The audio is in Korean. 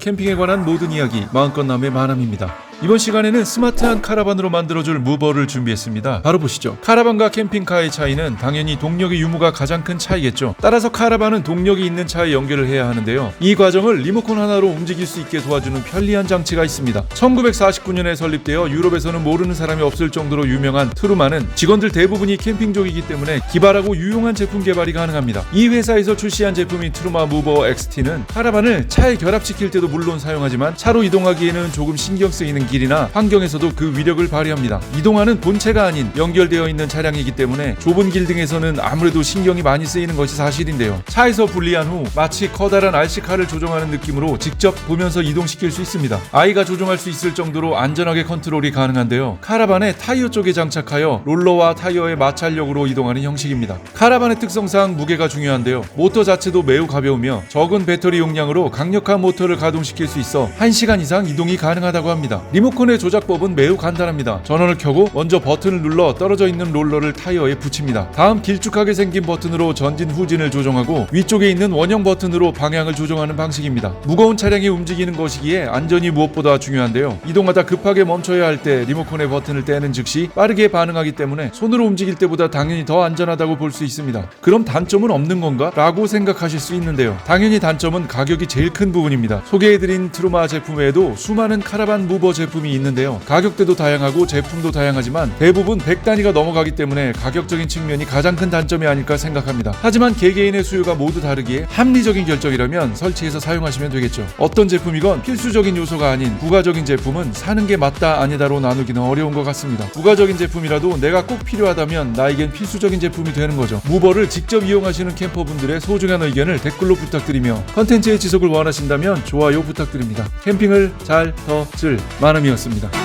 캠핑에 관한 모든 이야기 마음껏 남의 만함입니다. 이번 시간에는 스마트한 카라반으로 만들어줄 무버를 준비했습니다. 바로 보시죠. 카라반과 캠핑카의 차이는 당연히 동력의 유무가 가장 큰 차이겠죠. 따라서 카라반은 동력이 있는 차에 연결을 해야 하는데요. 이 과정을 리모컨 하나로 움직일 수 있게 도와주는 편리한 장치가 있습니다. 1949년에 설립되어 유럽에서는 모르는 사람이 없을 정도로 유명한 트루만은 직원들 대부분이 캠핑족이기 때문에 기발하고 유용한 제품 개발이 가능합니다. 이 회사에서 출시한 제품인 트루마 무버 XT는 카라반을 차에 결합시킬 때도 물론 사용하지만 차로 이동하기에는 조금 신경 쓰이는 길이나 환경에서도 그 위력을 발휘합니다. 이동하는 본체가 아닌 연결되어 있는 차량이기 때문에 좁은 길 등에서는 아무래도 신경이 많이 쓰이는 것이 사실인데요. 차에서 분리한 후 마치 커다란 RC카를 조종하는 느낌으로 직접 보면서 이동시킬 수 있습니다. 아이가 조종할 수 있을 정도로 안전하게 컨트롤이 가능한데요. 카라반의 타이어 쪽에 장착하여 롤러와 타이어의 마찰력으로 이동하는 형식입니다. 카라반의 특성상 무게가 중요한데요. 모터 자체도 매우 가벼우며 적은 배터리 용량으로 강력한 모터를 가동시킬 수 있어 1시간 이상 이동이 가능하다고 합니다. 리모컨의 조작법은 매우 간단합니다. 전원을 켜고 먼저 버튼을 눌러 떨어져 있는 롤러를 타이어에 붙입니다. 다음 길쭉하게 생긴 버튼으로 전진 후진을 조정하고 위쪽에 있는 원형 버튼으로 방향을 조정하는 방식입니다. 무거운 차량이 움직이는 것이기에 안전이 무엇보다 중요한데요. 이동하다 급하게 멈춰야 할 때 리모컨의 버튼을 떼는 즉시 빠르게 반응하기 때문에 손으로 움직일 때보다 당연히 더 안전하다고 볼 수 있습니다. 그럼 단점은 없는 건가? 라고 생각하실 수 있는데요. 당연히 단점은 가격이 제일 큰 부분입니다. 소개해드린 트루마 제품 외에도 수많은 카라반 무버 제품 이 있는데요. 가격대도 다양하고 제품도 다양하지만 대부분 100단위가 넘어가기 때문에 가격적인 측면이 가장 큰 단점이 아닐까 생각합니다. 하지만 개개인의 수요가 모두 다르기에 합리적인 결정이라면 설치해서 사용하시면 되겠죠. 어떤 제품이건 필수적인 요소가 아닌 부가적인 제품은 사는 게 맞다 아니다로 나누기는 어려운 것 같습니다. 부가적인 제품이라도 내가 꼭 필요하다면 나에겐 필수적인 제품이 되는 거죠. 무버를 직접 이용하시는 캠퍼분들의 소중한 의견을 댓글로 부탁드리며 컨텐츠의 지속을 원하신다면 좋아요 부탁드립니다. 캠핑을 잘더쓸 만음이었습니다.